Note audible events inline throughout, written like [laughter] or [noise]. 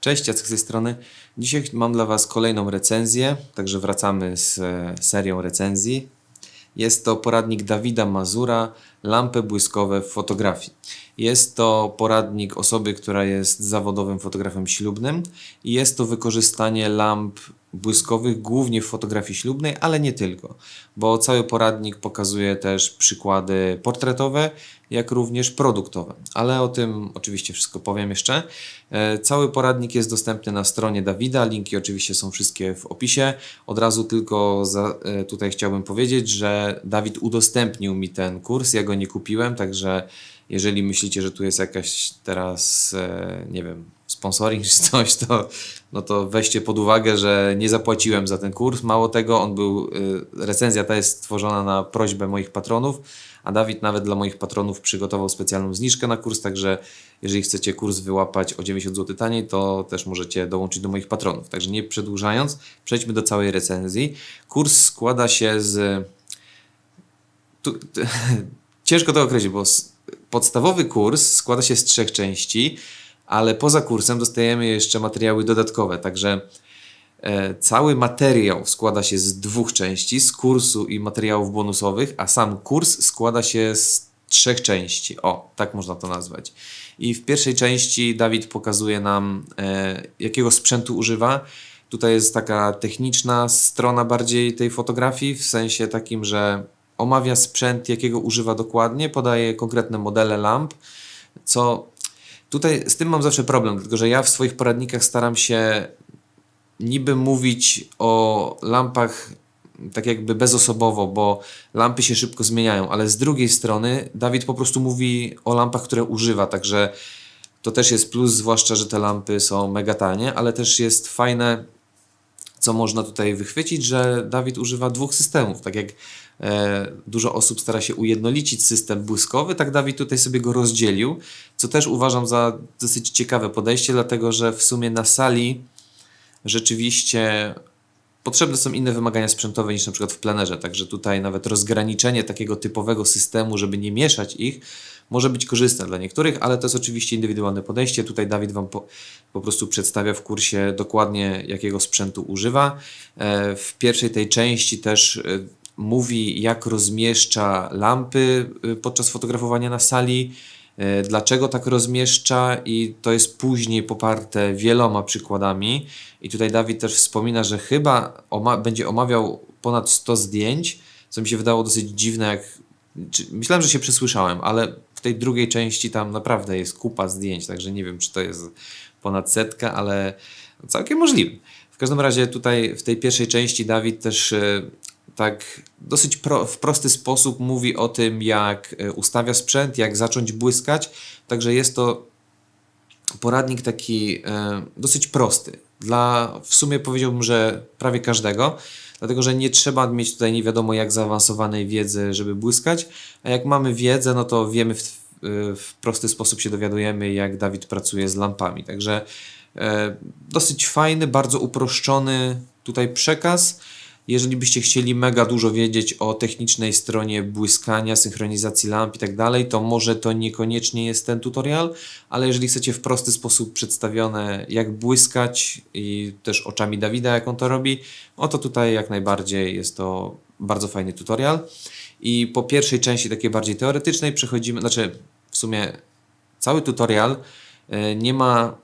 Cześć, Jacek z tej strony. Dzisiaj mam dla Was kolejną recenzję, także wracamy z e, serią recenzji. Jest to poradnik Dawida Mazura, lampy błyskowe w fotografii. Jest to poradnik osoby, która jest zawodowym fotografem ślubnym i jest to wykorzystanie lamp błyskowych głównie w fotografii ślubnej, ale nie tylko, bo cały poradnik pokazuje też przykłady portretowe, jak również produktowe, ale o tym oczywiście wszystko powiem jeszcze. E, Cały poradnik jest dostępny na stronie Dawida, linki oczywiście są wszystkie w opisie. Od razu tylko za, e, tutaj chciałbym powiedzieć, że Dawid udostępnił mi ten kurs, ja go nie kupiłem, także jeżeli myślicie, że tu jest jakaś teraz, e, nie wiem, sponsoring czy coś, to, no to weźcie pod uwagę, że nie zapłaciłem za ten kurs. Mało tego, on był, y, recenzja ta jest stworzona na prośbę moich patronów, a Dawid nawet dla moich patronów przygotował specjalną zniżkę na kurs, także jeżeli chcecie kurs wyłapać o 90 zł taniej, to też możecie dołączyć do moich patronów. Także nie przedłużając, przejdźmy do całej recenzji. Kurs składa się z tu, [laughs] ciężko to określić, bo podstawowy kurs składa się z trzech części, ale poza kursem dostajemy jeszcze materiały dodatkowe, także e, cały materiał składa się z dwóch części, z kursu i materiałów bonusowych, a sam kurs składa się z trzech części. O, tak można to nazwać. I w pierwszej części Dawid pokazuje nam, e, jakiego sprzętu używa. Tutaj jest taka techniczna strona bardziej tej fotografii, w sensie takim, że omawia sprzęt, jakiego używa dokładnie, podaje konkretne modele lamp, co tutaj z tym mam zawsze problem, dlatego że ja w swoich poradnikach staram się niby mówić o lampach tak jakby bezosobowo, bo lampy się szybko zmieniają, ale z drugiej strony Dawid po prostu mówi o lampach, które używa, także to też jest plus, zwłaszcza, że te lampy są mega tanie, ale też jest fajne, co można tutaj wychwycić, że Dawid używa dwóch systemów. Tak jak e, dużo osób stara się ujednolicić system błyskowy, tak Dawid tutaj sobie go rozdzielił, co też uważam za dosyć ciekawe podejście, dlatego że w sumie na sali rzeczywiście potrzebne są inne wymagania sprzętowe niż na przykład w plenerze, także tutaj nawet rozgraniczenie takiego typowego systemu, żeby nie mieszać ich, może być korzystne dla niektórych, ale to jest oczywiście indywidualne podejście. Tutaj Dawid Wam po, po prostu przedstawia w kursie dokładnie jakiego sprzętu używa. E, W pierwszej tej części też e, mówi jak rozmieszcza lampy e, podczas fotografowania na sali, dlaczego tak rozmieszcza i to jest później poparte wieloma przykładami. I tutaj Dawid też wspomina, że chyba oma- będzie omawiał ponad 100 zdjęć, co mi się wydało dosyć dziwne, jak myślałem, że się przesłyszałem, ale w tej drugiej części tam naprawdę jest kupa zdjęć, także nie wiem, czy to jest ponad setka, ale całkiem możliwe. W każdym razie tutaj w tej pierwszej części Dawid też e, tak dosyć pro, w prosty sposób mówi o tym, jak e, ustawia sprzęt, jak zacząć błyskać, także jest to poradnik taki e, dosyć prosty. Dla w sumie powiedziałbym, że prawie każdego, dlatego że nie trzeba mieć tutaj nie wiadomo jak zaawansowanej wiedzy, żeby błyskać, a jak mamy wiedzę, no to wiemy w, w prosty sposób się dowiadujemy, jak Dawid pracuje z lampami. Także e, dosyć fajny, bardzo uproszczony tutaj przekaz. Jeżeli byście chcieli mega dużo wiedzieć o technicznej stronie błyskania, synchronizacji lamp i tak dalej, to może to niekoniecznie jest ten tutorial, ale jeżeli chcecie w prosty sposób przedstawione, jak błyskać i też oczami Dawida, jak on to robi, no to tutaj jak najbardziej jest to bardzo fajny tutorial. I po pierwszej części, takiej bardziej teoretycznej, przechodzimy, znaczy w sumie cały tutorial e, nie ma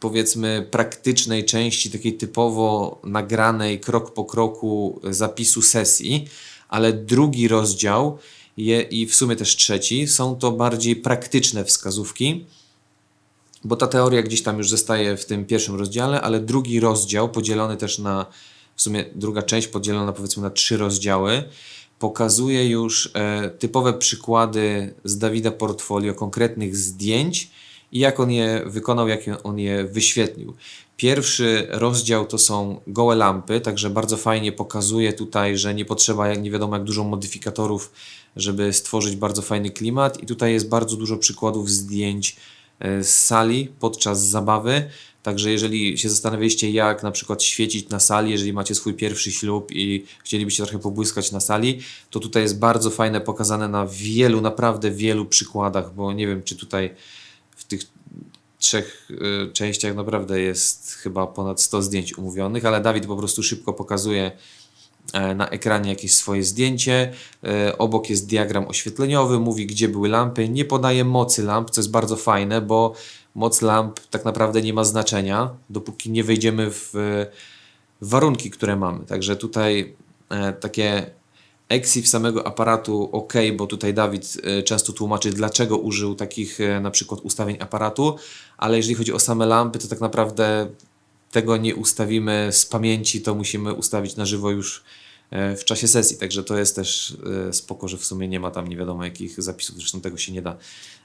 powiedzmy praktycznej części, takiej typowo nagranej krok po kroku zapisu sesji, ale drugi rozdział je, i w sumie też trzeci są to bardziej praktyczne wskazówki, bo ta teoria gdzieś tam już zostaje w tym pierwszym rozdziale, ale drugi rozdział podzielony też na, w sumie druga część podzielona powiedzmy na trzy rozdziały, pokazuje już e, typowe przykłady z Dawida Portfolio konkretnych zdjęć i jak on je wykonał, jak on je wyświetlił. Pierwszy rozdział to są gołe lampy, także bardzo fajnie pokazuje tutaj, że nie potrzeba nie wiadomo jak dużo modyfikatorów, żeby stworzyć bardzo fajny klimat i tutaj jest bardzo dużo przykładów zdjęć e, z sali podczas zabawy. Także jeżeli się zastanawialiście, jak na przykład świecić na sali, jeżeli macie swój pierwszy ślub i chcielibyście trochę pobłyskać na sali, to tutaj jest bardzo fajne pokazane na wielu, naprawdę wielu przykładach, bo nie wiem, czy tutaj w tych trzech y, częściach naprawdę jest chyba ponad 100 zdjęć umówionych, ale Dawid po prostu szybko pokazuje e, na ekranie jakieś swoje zdjęcie. E, Obok jest diagram oświetleniowy, mówi gdzie były lampy. Nie podaje mocy lamp, co jest bardzo fajne, bo moc lamp tak naprawdę nie ma znaczenia, dopóki nie wejdziemy w warunki, które mamy. Także tutaj e, takie EXIF samego aparatu ok, bo tutaj Dawid e, często tłumaczy, dlaczego użył takich e, na przykład ustawień aparatu, ale jeżeli chodzi o same lampy, to tak naprawdę tego nie ustawimy z pamięci, to musimy ustawić na żywo już e, w czasie sesji, także to jest też spoko, że w sumie nie ma tam nie wiadomo jakich zapisów, zresztą tego się nie da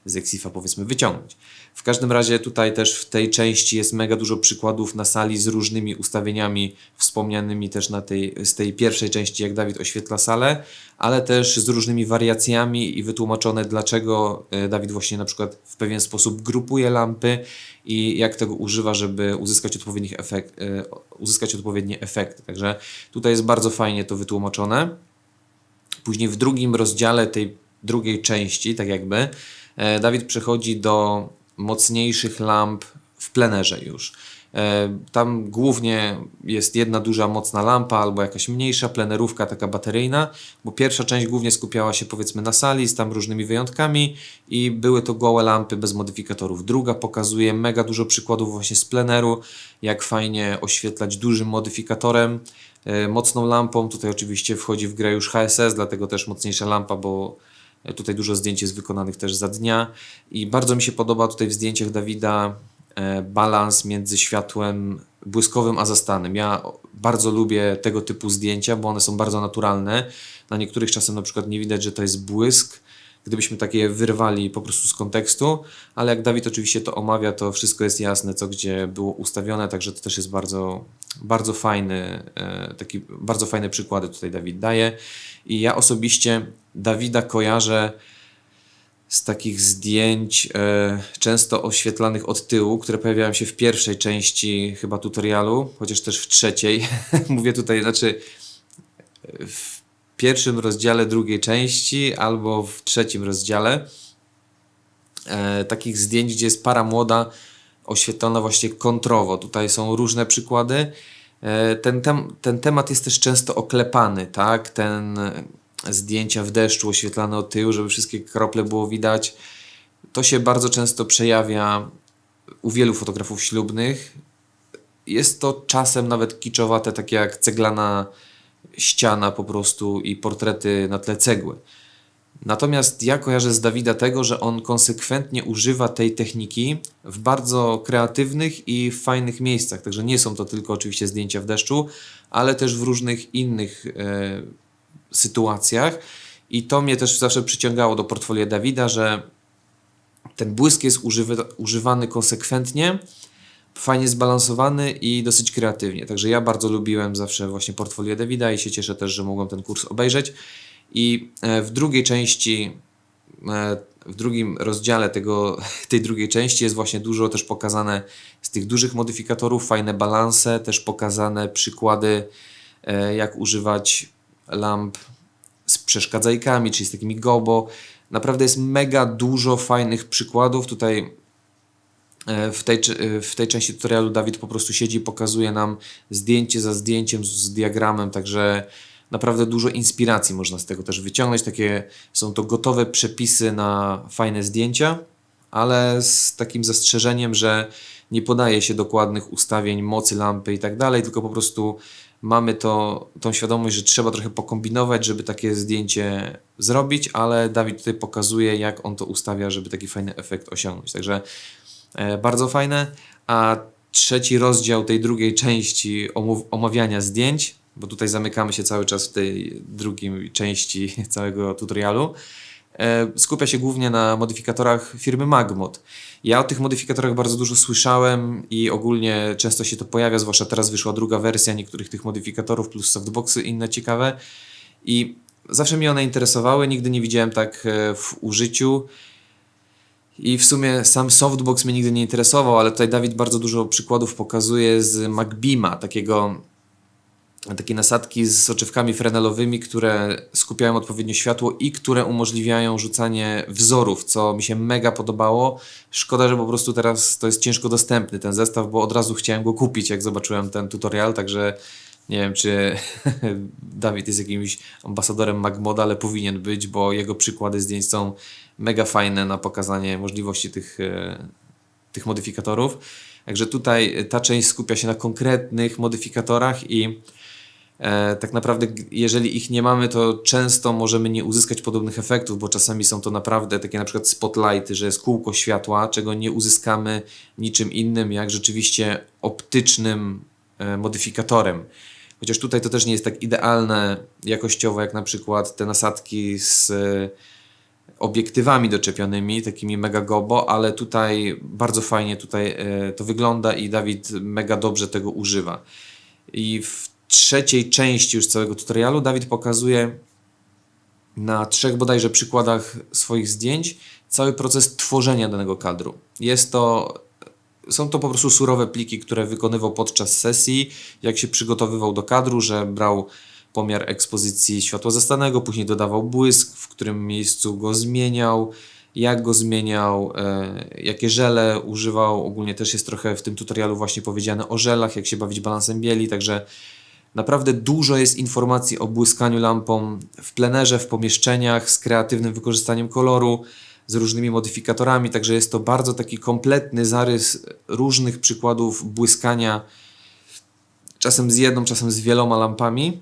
z Exifa powiedzmy wyciągnąć. W każdym razie tutaj też w tej części jest mega dużo przykładów na sali z różnymi ustawieniami wspomnianymi też na tej, z tej pierwszej części, jak Dawid oświetla salę, ale też z różnymi wariacjami i wytłumaczone, dlaczego e, Dawid właśnie na przykład w pewien sposób grupuje lampy i jak tego używa, żeby uzyskać, odpowiednich efekt, e, uzyskać odpowiednie efekty. Także tutaj jest bardzo fajnie to wytłumaczone. Później w drugim rozdziale tej drugiej części, tak jakby, Dawid przechodzi do mocniejszych lamp w plenerze już. E, Tam głównie jest jedna duża mocna lampa albo jakaś mniejsza plenerówka taka bateryjna, bo pierwsza część głównie skupiała się powiedzmy na sali z tam różnymi wyjątkami i były to gołe lampy bez modyfikatorów. Druga pokazuje mega dużo przykładów właśnie z pleneru, jak fajnie oświetlać dużym modyfikatorem, e, mocną lampą. Tutaj oczywiście wchodzi w grę już HSS, dlatego też mocniejsza lampa, bo Tutaj dużo zdjęć jest wykonanych też za dnia i bardzo mi się podoba tutaj w zdjęciach Dawida e, balans między światłem błyskowym a zastanym. Ja bardzo lubię tego typu zdjęcia, bo one są bardzo naturalne. Na niektórych czasem na przykład nie widać, że to jest błysk, gdybyśmy takie wyrwali po prostu z kontekstu, ale jak Dawid oczywiście to omawia, to wszystko jest jasne, co gdzie było ustawione, także to też jest bardzo, bardzo fajny, e, taki, bardzo fajne przykłady tutaj Dawid daje. I ja osobiście Dawida kojarzę z takich zdjęć e, często oświetlanych od tyłu, które pojawiają się w pierwszej części chyba tutorialu, chociaż też w trzeciej. [laughs] Mówię tutaj, znaczy w pierwszym rozdziale drugiej części albo w trzecim rozdziale. E, takich zdjęć, gdzie jest para młoda oświetlona właśnie kontrowo. Tutaj są różne przykłady. E, ten, tem, ten temat jest też często oklepany, tak? Ten zdjęcia w deszczu oświetlane od tyłu, żeby wszystkie krople było widać. To się bardzo często przejawia u wielu fotografów ślubnych. Jest to czasem nawet kiczowate, takie jak ceglana ściana po prostu i portrety na tle cegły. Natomiast ja kojarzę z Dawida tego, że on konsekwentnie używa tej techniki w bardzo kreatywnych i fajnych miejscach. Także nie są to tylko oczywiście zdjęcia w deszczu, ale też w różnych innych e, sytuacjach. I to mnie też zawsze przyciągało do portfolio Dawida, że ten błysk jest używy, używany konsekwentnie, fajnie zbalansowany i dosyć kreatywnie. Także ja bardzo lubiłem zawsze właśnie portfolio Dawida i się cieszę też, że mogłem ten kurs obejrzeć. I e, w drugiej części, e, w drugim rozdziale tego, [laughs] tej drugiej części jest właśnie dużo też pokazane z tych dużych modyfikatorów, fajne balanse, też pokazane przykłady, e, jak używać lamp z przeszkadzajkami, czyli z takimi gobo. Naprawdę jest mega dużo fajnych przykładów. Tutaj w tej, w tej części tutorialu Dawid po prostu siedzi i pokazuje nam zdjęcie za zdjęciem z diagramem, także naprawdę dużo inspiracji można z tego też wyciągnąć. Takie są to gotowe przepisy na fajne zdjęcia, ale z takim zastrzeżeniem, że nie podaje się dokładnych ustawień mocy lampy i tak dalej, tylko po prostu mamy to, tą świadomość, że trzeba trochę pokombinować, żeby takie zdjęcie zrobić, ale Dawid tutaj pokazuje, jak on to ustawia, żeby taki fajny efekt osiągnąć. Także e, bardzo fajne. A trzeci rozdział tej drugiej części omawiania zdjęć bo tutaj zamykamy się cały czas w tej drugiej części [laughs] całego tutorialu, e, skupia się głównie na modyfikatorach firmy Magmod. Ja o tych modyfikatorach bardzo dużo słyszałem i ogólnie często się to pojawia, zwłaszcza teraz wyszła druga wersja niektórych tych modyfikatorów plus softboxy inne ciekawe i zawsze mnie one interesowały, nigdy nie widziałem tak e, w użyciu. I w sumie sam softbox mnie nigdy nie interesował, ale tutaj Dawid bardzo dużo przykładów pokazuje z Magbima, takiego takie nasadki z soczewkami frenelowymi, które skupiają odpowiednio światło i które umożliwiają rzucanie wzorów, co mi się mega podobało. Szkoda, że po prostu teraz to jest ciężko dostępny ten zestaw, bo od razu chciałem go kupić, jak zobaczyłem ten tutorial, także nie wiem, czy [laughs] Dawid jest jakimś ambasadorem Magmoda, ale powinien być, bo jego przykłady zdjęć są mega fajne na pokazanie możliwości tych, e, tych modyfikatorów. Także tutaj ta część skupia się na konkretnych modyfikatorach i e, tak naprawdę, jeżeli ich nie mamy, to często możemy nie uzyskać podobnych efektów, bo czasami są to naprawdę takie na przykład spotlighty, że jest kółko światła, czego nie uzyskamy niczym innym, jak rzeczywiście optycznym e, modyfikatorem. Chociaż tutaj to też nie jest tak idealne jakościowo, jak na przykład te nasadki z e, obiektywami doczepionymi, takimi mega gobo, ale tutaj bardzo fajnie tutaj e, to wygląda i Dawid mega dobrze tego używa. I w trzeciej części już całego tutorialu Dawid pokazuje na trzech bodajże przykładach swoich zdjęć cały proces tworzenia danego kadru. Jest to są to po prostu surowe pliki, które wykonywał podczas sesji, jak się przygotowywał do kadru, że brał pomiar ekspozycji światła zastanego, później dodawał błysk, w którym miejscu go zmieniał, jak go zmieniał, e, jakie żele używał. Ogólnie też jest trochę w tym tutorialu właśnie powiedziane o żelach, jak się bawić balansem bieli, także Naprawdę dużo jest informacji o błyskaniu lampą w plenerze, w pomieszczeniach, z kreatywnym wykorzystaniem koloru, z różnymi modyfikatorami, także jest to bardzo taki kompletny zarys różnych przykładów błyskania, czasem z jedną, czasem z wieloma lampami,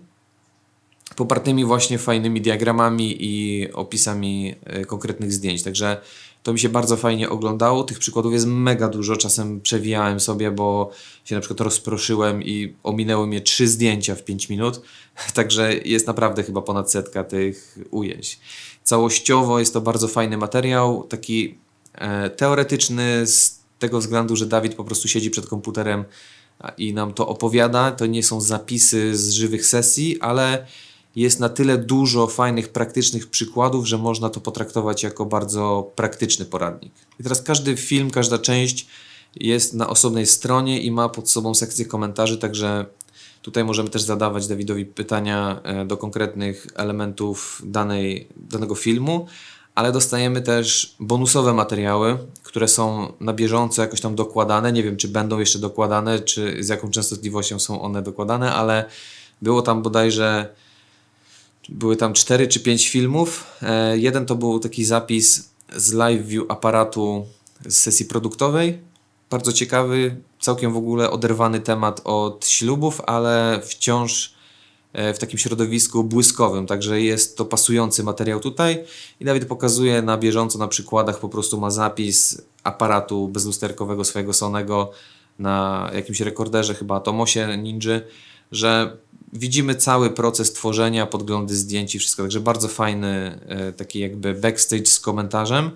popartymi właśnie fajnymi diagramami i opisami e, konkretnych zdjęć. Także to mi się bardzo fajnie oglądało. Tych przykładów jest mega dużo. Czasem przewijałem sobie, bo się na przykład rozproszyłem i ominęły mnie trzy zdjęcia w 5 minut. [laughs] Także jest naprawdę chyba ponad setka tych ujęć. Całościowo jest to bardzo fajny materiał, taki e, teoretyczny z tego względu, że Dawid po prostu siedzi przed komputerem i nam to opowiada. To nie są zapisy z żywych sesji, ale jest na tyle dużo fajnych, praktycznych przykładów, że można to potraktować jako bardzo praktyczny poradnik. I teraz każdy film, każda część jest na osobnej stronie i ma pod sobą sekcję komentarzy, także tutaj możemy też zadawać Dawidowi pytania e, do konkretnych elementów danej, danego filmu, ale dostajemy też bonusowe materiały, które są na bieżąco jakoś tam dokładane. Nie wiem, czy będą jeszcze dokładane, czy z jaką częstotliwością są one dokładane, ale było tam bodajże były tam 4 czy 5 filmów. E, jeden to był taki zapis z live view aparatu z sesji produktowej. Bardzo ciekawy, całkiem w ogóle oderwany temat od ślubów, ale wciąż e, w takim środowisku błyskowym, także jest to pasujący materiał tutaj i Dawid pokazuje na bieżąco na przykładach, po prostu ma zapis aparatu bezlusterkowego swojego Sonego na jakimś rekorderze, chyba Tomosie Ninja, że widzimy cały proces tworzenia, podglądy zdjęć i wszystko, także bardzo fajny e, taki jakby backstage z komentarzem.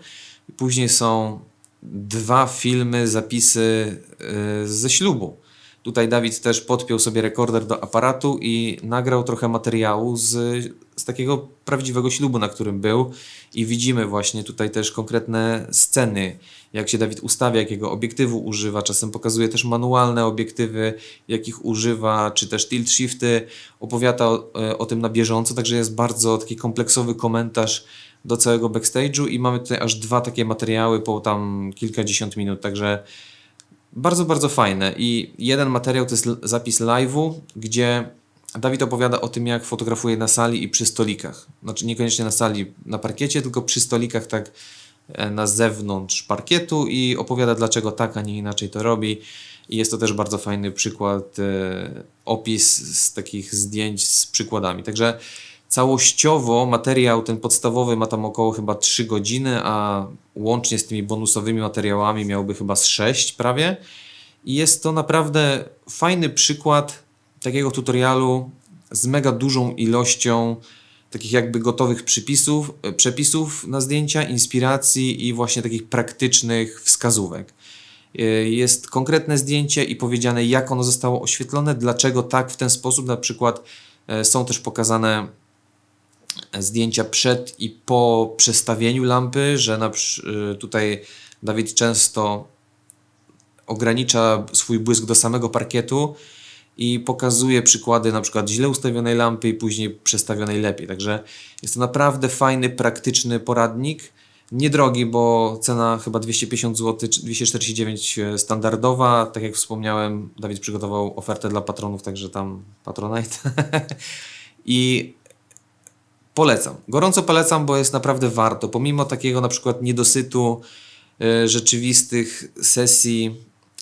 Później są dwa filmy, zapisy e, ze ślubu. Tutaj Dawid też podpiął sobie rekorder do aparatu i nagrał trochę materiału z, z takiego prawdziwego ślubu, na którym był. I widzimy właśnie tutaj też konkretne sceny, jak się Dawid ustawia, jakiego obiektywu używa. Czasem pokazuje też manualne obiektywy, jakich używa, czy też tilt shifty. Opowiada o, e, o tym na bieżąco, także jest bardzo taki kompleksowy komentarz do całego backstage'u i mamy tutaj aż dwa takie materiały po tam kilkadziesiąt minut, także bardzo, bardzo fajne. I jeden materiał to jest zapis live'u, gdzie Dawid opowiada o tym, jak fotografuje na sali i przy stolikach. Znaczy niekoniecznie na sali, na parkiecie, tylko przy stolikach tak e, na zewnątrz parkietu i opowiada, dlaczego tak, a nie inaczej to robi. I jest to też bardzo fajny przykład, e, opis z takich zdjęć z przykładami. Także całościowo materiał ten podstawowy ma tam około chyba 3 godziny, a łącznie z tymi bonusowymi materiałami miałby chyba z 6 prawie. I jest to naprawdę fajny przykład takiego tutorialu z mega dużą ilością takich jakby gotowych przypisów, e, przepisów na zdjęcia, inspiracji i właśnie takich praktycznych wskazówek. E, Jest konkretne zdjęcie i powiedziane, jak ono zostało oświetlone, dlaczego tak, w ten sposób. Na przykład e, są też pokazane zdjęcia przed i po przestawieniu lampy, że na, y, tutaj Dawid często ogranicza swój błysk do samego parkietu i pokazuje przykłady na przykład źle ustawionej lampy i później przestawionej lepiej. Także jest to naprawdę fajny, praktyczny poradnik. Niedrogi, bo cena chyba 250 zł, czy 249 standardowa. Tak jak wspomniałem, Dawid przygotował ofertę dla patronów, także tam Patronite. I [laughs] polecam. Gorąco polecam, bo jest naprawdę warto. Pomimo takiego na przykład niedosytu e, rzeczywistych sesji,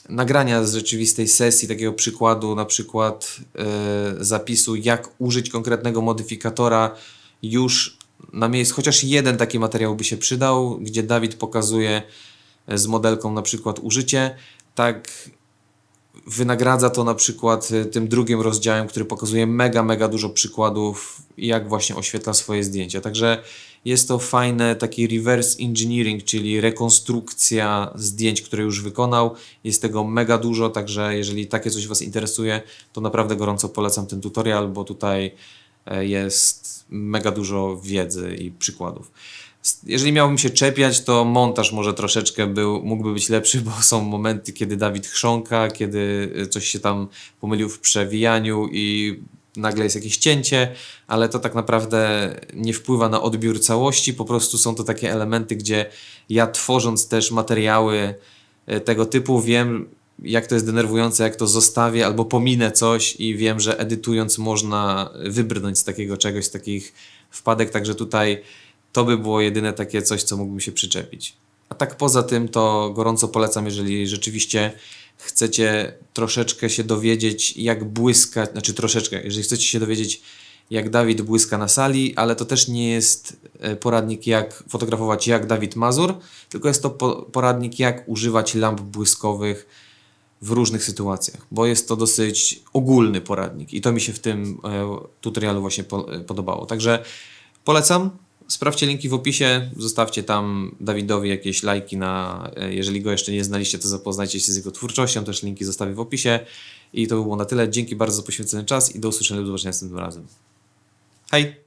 nagrania z rzeczywistej sesji, takiego przykładu, na przykład e, zapisu, jak użyć konkretnego modyfikatora już na miejscu. Chociaż jeden taki materiał by się przydał, gdzie Dawid pokazuje e, z modelką na przykład użycie. Tak wynagradza to na przykład y, tym drugim rozdziałem, który pokazuje mega, mega dużo przykładów, jak właśnie oświetla swoje zdjęcia. Także jest to fajne, taki reverse engineering, czyli rekonstrukcja zdjęć, które już wykonał. Jest tego mega dużo, także jeżeli takie coś Was interesuje, to naprawdę gorąco polecam ten tutorial, bo tutaj e, jest mega dużo wiedzy i przykładów. Jeżeli miałbym się czepiać, to montaż może troszeczkę był, mógłby być lepszy, bo są momenty, kiedy Dawid chrząka, kiedy y, coś się tam pomylił w przewijaniu i nagle jest jakieś cięcie, ale to tak naprawdę nie wpływa na odbiór całości, po prostu są to takie elementy, gdzie ja tworząc też materiały e, tego typu wiem, jak to jest denerwujące, jak to zostawię albo pominę coś i wiem, że edytując można wybrnąć z takiego czegoś, z takich wpadek, także tutaj to by było jedyne takie coś, co mógłbym się przyczepić. A tak poza tym to gorąco polecam, jeżeli rzeczywiście chcecie troszeczkę się dowiedzieć, jak błyska, znaczy troszeczkę, jeżeli chcecie się dowiedzieć, jak Dawid błyska na sali, ale to też nie jest e, poradnik, jak fotografować jak Dawid Mazur, tylko jest to po- poradnik, jak używać lamp błyskowych w różnych sytuacjach, bo jest to dosyć ogólny poradnik i to mi się w tym e, tutorialu właśnie e, podobało. Także polecam. Sprawdźcie linki w opisie, zostawcie tam Dawidowi jakieś lajki na, e, jeżeli go jeszcze nie znaliście, to zapoznajcie się z jego twórczością, też linki zostawię w opisie. I to by było na tyle. Dzięki bardzo za poświęcony czas i do usłyszenia do zobaczenia następnym razem. Hej!